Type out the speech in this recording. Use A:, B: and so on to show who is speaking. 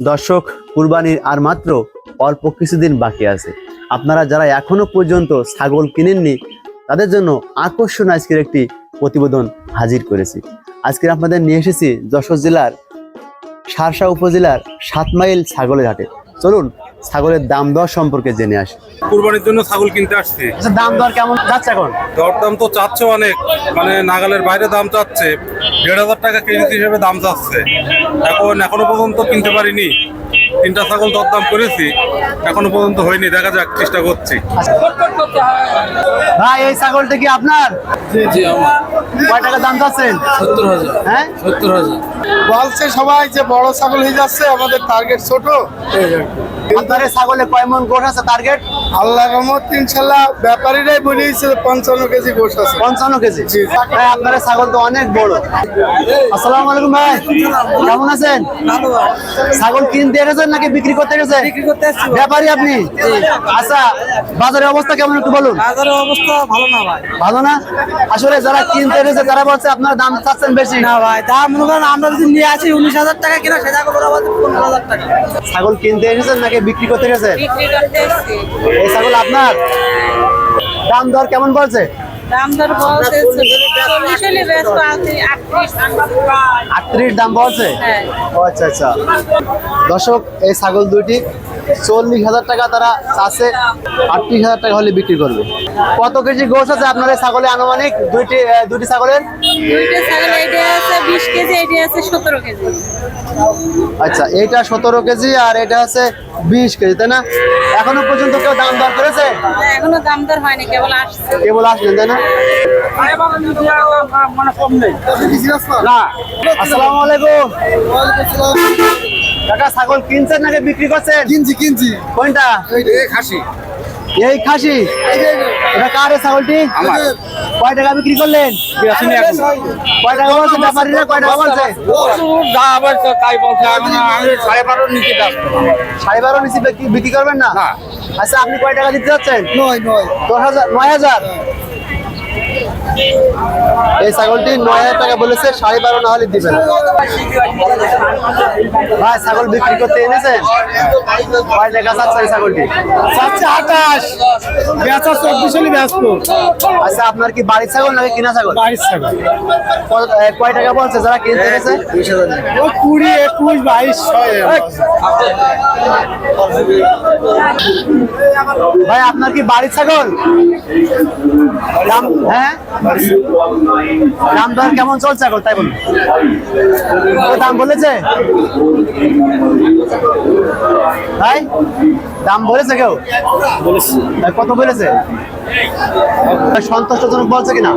A: দর্শক, কুরবানির আর মাত্র অল্প কিছুদিন বাকি আছে। আপনারা যারা এখনও পর্যন্ত ছাগল কিনেননি, তাদের জন্য আকর্ষণ আজকের একটি প্রতিবেদন হাজির করেছি। আজকে আপনাদের নিয়ে এসেছি যশোর জেলার সারসা উপজেলার সাত মাইল ছাগলের হাটে। চলুন ছাগলের দাম দর সম্পর্কে জেনে আসি।
B: কুরবানির জন্য ছাগল কিনতে আসছি।
A: আচ্ছা দাম দর কেমন যাচ্ছে এখন?
B: দরদাম তো চাচ্ছে অনেক। মানে নাগালের বাইরে দাম চাচ্ছে। দেড় হাজার টাকা কেজি হিসেবে দাম চাচ্ছে। এখন এখনও পর্যন্ত কিনতে পারিনি। তিনটা ছাগল দরদাম করেছি। এখনও পর্যন্ত হয়নি। দেখা যাক চেষ্টা করছি।
A: ভাই এই ছাগলটা কি আপনার?
C: জি আমার।
A: কয় টাকা দাম চাচ্ছেন?
C: সত্তর হাজার।
A: হ্যাঁ?
C: সত্তর হাজার।
D: বলছে সবাই যে বড় ছাগল হয়ে যাচ্ছে আমাদের টার্গেট ছোট।
A: আপনার এই ছাগলে কয় মন গোশ আছে টার্গেট
D: আল্লাহ রহমত ইনশাল্লাহ ব্যাপারীরাই পঞ্চান্ন কেজি গোশ আছে।
A: পঞ্চান্ন কেজি? ভাই আপনার ছাগল তো অনেক বড়। আসসালামু আলাইকুম ভাই। কেমন আছেন? ছাগল কিনতে এসেছেন নাকি বিক্রি করতে গেছে ব্যাপারী আপনি? আচ্ছা বাজারের অবস্থা কেমন একটু বলুন।
C: বাজারের অবস্থা ভালো না ভাই।
A: ভালো না? আসলে যারা কিনতে এসেছে তারা বলছে আপনার দাম চাচ্ছেন বেশি।
C: না ভাই দাম মনে করেন আমরা যদি নিয়ে আসি উনিশ হাজার টাকা কিনা সেটা করে আমাদের পনেরো হাজার টাকা।
A: ছাগল কিনতে এসেছেন নাকি বিক্রি করতে এই ছাগল আপনার? দাম দর কেমন বলছে?
E: আটত্রিশ
A: দাম বলছে?
E: হ্যাঁ।
A: ও আচ্ছা আচ্ছা। দর্শক এই ছাগল দুইটি চল্লিশ হাজার টাকা তারা চাষে আটত্রিশ হাজার টাকা হলে বিক্রি করবে। কত কেজি গোস আছে আপনার এই ছাগলে আনুমানিক? দুইটি দুইটি ছাগলের?
E: দুইটা ছাগল এইটা আছে বিশ কেজি এইটা আছে সতেরো কেজি।
A: আচ্ছা এইটা সতেরো কেজি আর এটা আছে বিশ কেজি তাই না? এখনও পর্যন্ত কেউ দাম দর করেছে?
E: হ্যাঁ, এখনও দাম দর হয়নি কেবল আসছে।
A: কেবল আসলেন তাই না?
C: মানে কম নেই
A: না। আসসালামু আলাইকুম। কাকা ছাগল কিনছেন নাকি বিক্রি করছেন?
D: কিনছি কিনছি।
A: কোনটা?
B: খাসি।
A: এই খাসি? এটা কার ছাগলটি? কয় টাকা বিক্রি করলেন? কয় টাকা বলছে? ব্যাপারীরা কয় টাকা বলছে?
C: তাই বলছে সাড়ে বারো নিচে
A: সাড়ে বারো নিচে বিক্রি- বিক্রি করবেন না। আচ্ছা আপনি কয় টাকা দিতে যাচ্ছেন?
D: নয় নয়।
A: দশ হাজার নয় হাজার? এই ছাগলটি নয় হাজার টাকা বলেছে সাড়ে বারো না হলে দিবেন। ভাই ছাগল বিক্রি করতে এনেছেন? ভাই টাকা চাচ্ছেন এই ছাগলটি।
D: চাচ্ছে আঠাশ। বেচা চব্বিশ হলে ব্যস্ত
A: আচ্ছা আপনার কি বাড়ির ছাগল নাকি কিনা ছাগল? বাড়ির ছাগল। কয় টাকা বলছে? যারা কিনতে গেছে
D: কুড়ি একুশ বাইশ
A: ভাই আপনার কি বাড়ির ছাগল? দাম হ্যাঁ? দাম দর কেমন চলছে এখন? তাই বলুন। দাম বলেছে? ভাই দাম বলেছে কেউ? বলেছে। কত বলেছে? সন্তোষজনক বলছে কিনা?